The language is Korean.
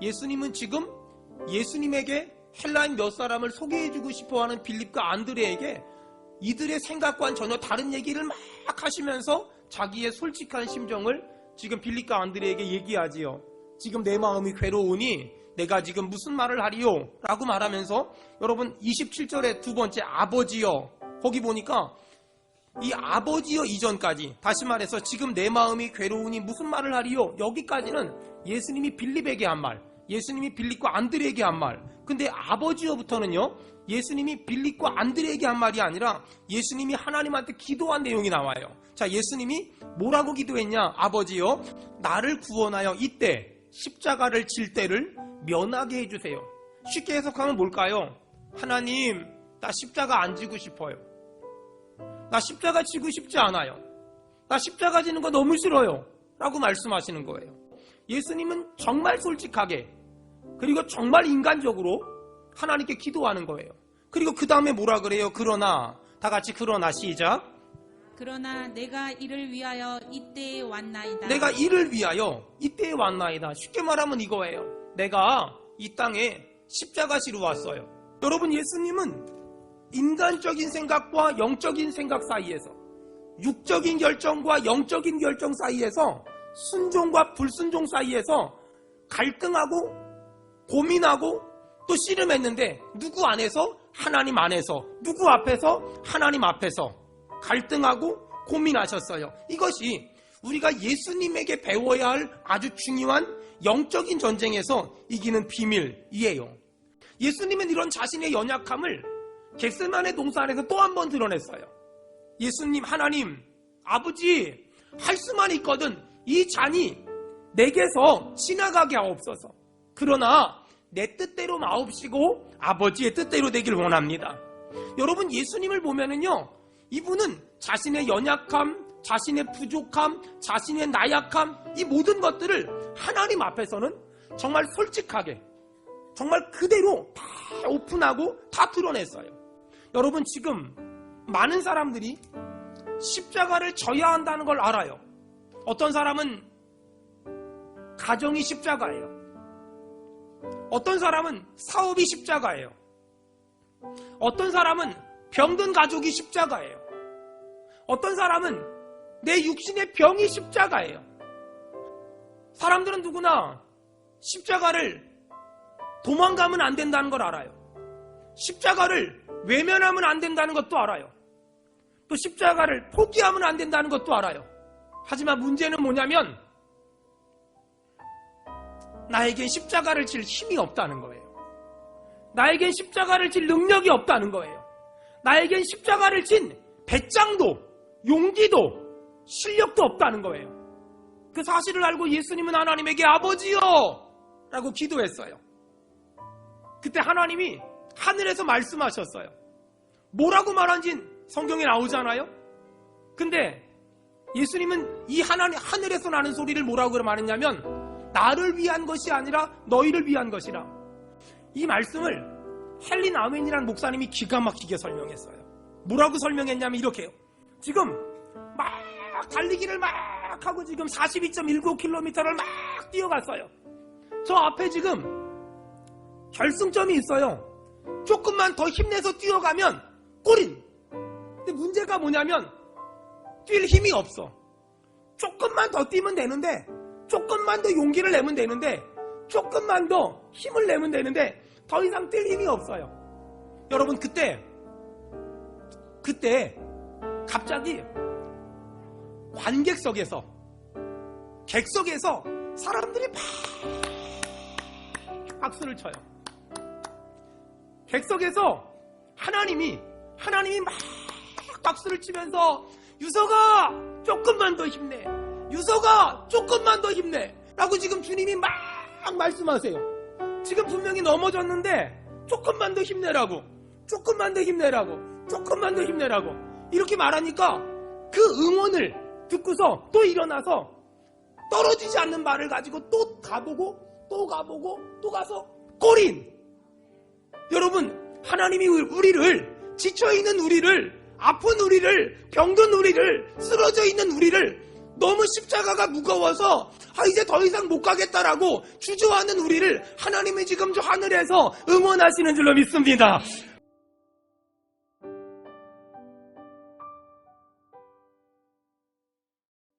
예수님은 지금 예수님에게 헬라인 몇 사람을 소개해주고 싶어하는 빌립과 안드레에게 이들의 생각과는 전혀 다른 얘기를 막 하시면서 자기의 솔직한 심정을 지금 빌립과 안드레에게 얘기하지요. 지금 내 마음이 괴로우니 내가 지금 무슨 말을 하리요? 라고 말하면서 여러분 27절에 두 번째 아버지여 거기 보니까 이 아버지여 이전까지 다시 말해서 지금 내 마음이 괴로우니 무슨 말을 하리요? 여기까지는 예수님이 빌립에게 한 말, 예수님이 빌립과 안드레에게 한 말. 근데 아버지여부터는요. 예수님이 빌립과 안드레에게 한 말이 아니라 예수님이 하나님한테 기도한 내용이 나와요. 자, 예수님이 뭐라고 기도했냐? 아버지여, 나를 구원하여 이때 십자가를 질 때를 면하게 해 주세요. 쉽게 해석하면 뭘까요? 하나님, 나 십자가 안 지고 싶어요. 나 십자가 지고 싶지 않아요. 나 십자가 지는 거 너무 싫어요. 라고 말씀하시는 거예요. 예수님은 정말 솔직하게 그리고 정말 인간적으로 하나님께 기도하는 거예요. 그리고 그 다음에 뭐라 그래요? 그러나 다 같이 그러나 시작. 그러나 내가 이를 위하여 이때에 왔나이다. 내가 이를 위하여 이때에 왔나이다. 쉽게 말하면 이거예요. 내가 이 땅에 십자가 지러 왔어요. 여러분 예수님은 인간적인 생각과 영적인 생각 사이에서 육적인 결정과 영적인 결정 사이에서 순종과 불순종 사이에서 갈등하고 고민하고 또 씨름했는데 누구 안에서 하나님 안에서 누구 앞에서 하나님 앞에서 갈등하고 고민하셨어요. 이것이 우리가 예수님에게 배워야 할 아주 중요한 영적인 전쟁에서 이기는 비밀이에요. 예수님은 이런 자신의 연약함을 겟세만의 동산에서 또 한 번 드러냈어요. 예수님, 하나님, 아버지, 할 수만 있거든 이 잔이 내게서 지나가게 하옵소서. 그러나 내 뜻대로 마옵시고 아버지의 뜻대로 되길 원합니다. 여러분 예수님을 보면은요. 이분은 자신의 연약함, 자신의 부족함, 자신의 나약함 이 모든 것들을 하나님 앞에서는 정말 솔직하게 정말 그대로 다 오픈하고 다 드러냈어요. 여러분 지금 많은 사람들이 십자가를 져야 한다는 걸 알아요. 어떤 사람은 가정이 십자가예요. 어떤 사람은 사업이 십자가예요. 어떤 사람은 병든 가족이 십자가예요. 어떤 사람은 내 육신의 병이 십자가예요. 사람들은 누구나 십자가를 도망가면 안 된다는 걸 알아요. 십자가를 외면하면 안 된다는 것도 알아요. 또 십자가를 포기하면 안 된다는 것도 알아요. 하지만 문제는 뭐냐면 나에겐 십자가를 질 힘이 없다는 거예요. 나에겐 십자가를 질 능력이 없다는 거예요. 나에겐 십자가를 진 배짱도, 용기도, 실력도 없다는 거예요. 그 사실을 알고 예수님은 하나님에게 아버지요! 라고 기도했어요. 그때 하나님이 하늘에서 말씀하셨어요. 뭐라고 말한진 성경에 나오잖아요? 근데 예수님은 이 하나님, 하늘에서 나는 소리를 뭐라고 말했냐면 나를 위한 것이 아니라 너희를 위한 것이라. 이 말씀을 헬린 아멘이라는 목사님이 기가 막히게 설명했어요. 뭐라고 설명했냐면 이렇게요. 지금 막 달리기를 막 하고 지금 42.19km를 막 뛰어갔어요. 저 앞에 지금 결승점이 있어요. 조금만 더 힘내서 뛰어가면 골인. 근데 문제가 뭐냐면 뛸 힘이 없어. 조금만 더 뛰면 되는데 조금만 더 용기를 내면 되는데 조금만 더 힘을 내면 되는데 더 이상 뛸 힘이 없어요. 여러분 그때 그때 갑자기 관객석에서 객석에서 사람들이 막 박수를 쳐요. 객석에서 하나님이 하나님이 막 박수를 치면서 유서가 조금만 더 힘내. 유서가 조금만 더 힘내. 라고 지금 주님이 막 말씀하세요. 지금 분명히 넘어졌는데 조금만 더 힘내라고. 조금만 더 힘내라고. 조금만 더 힘내라고. 이렇게 말하니까 그 응원을 듣고서 또 일어나서 떨어지지 않는 말을 가지고 또 가보고 또 가보고 또 가서 골인. 여러분 하나님이 우리를 지쳐있는 우리를 아픈 우리를 병든 우리를 쓰러져 있는 우리를 너무 십자가가 무거워서 아 이제 더 이상 못 가겠다라고 주저하는 우리를 하나님이 지금 저 하늘에서 응원하시는 줄로 믿습니다.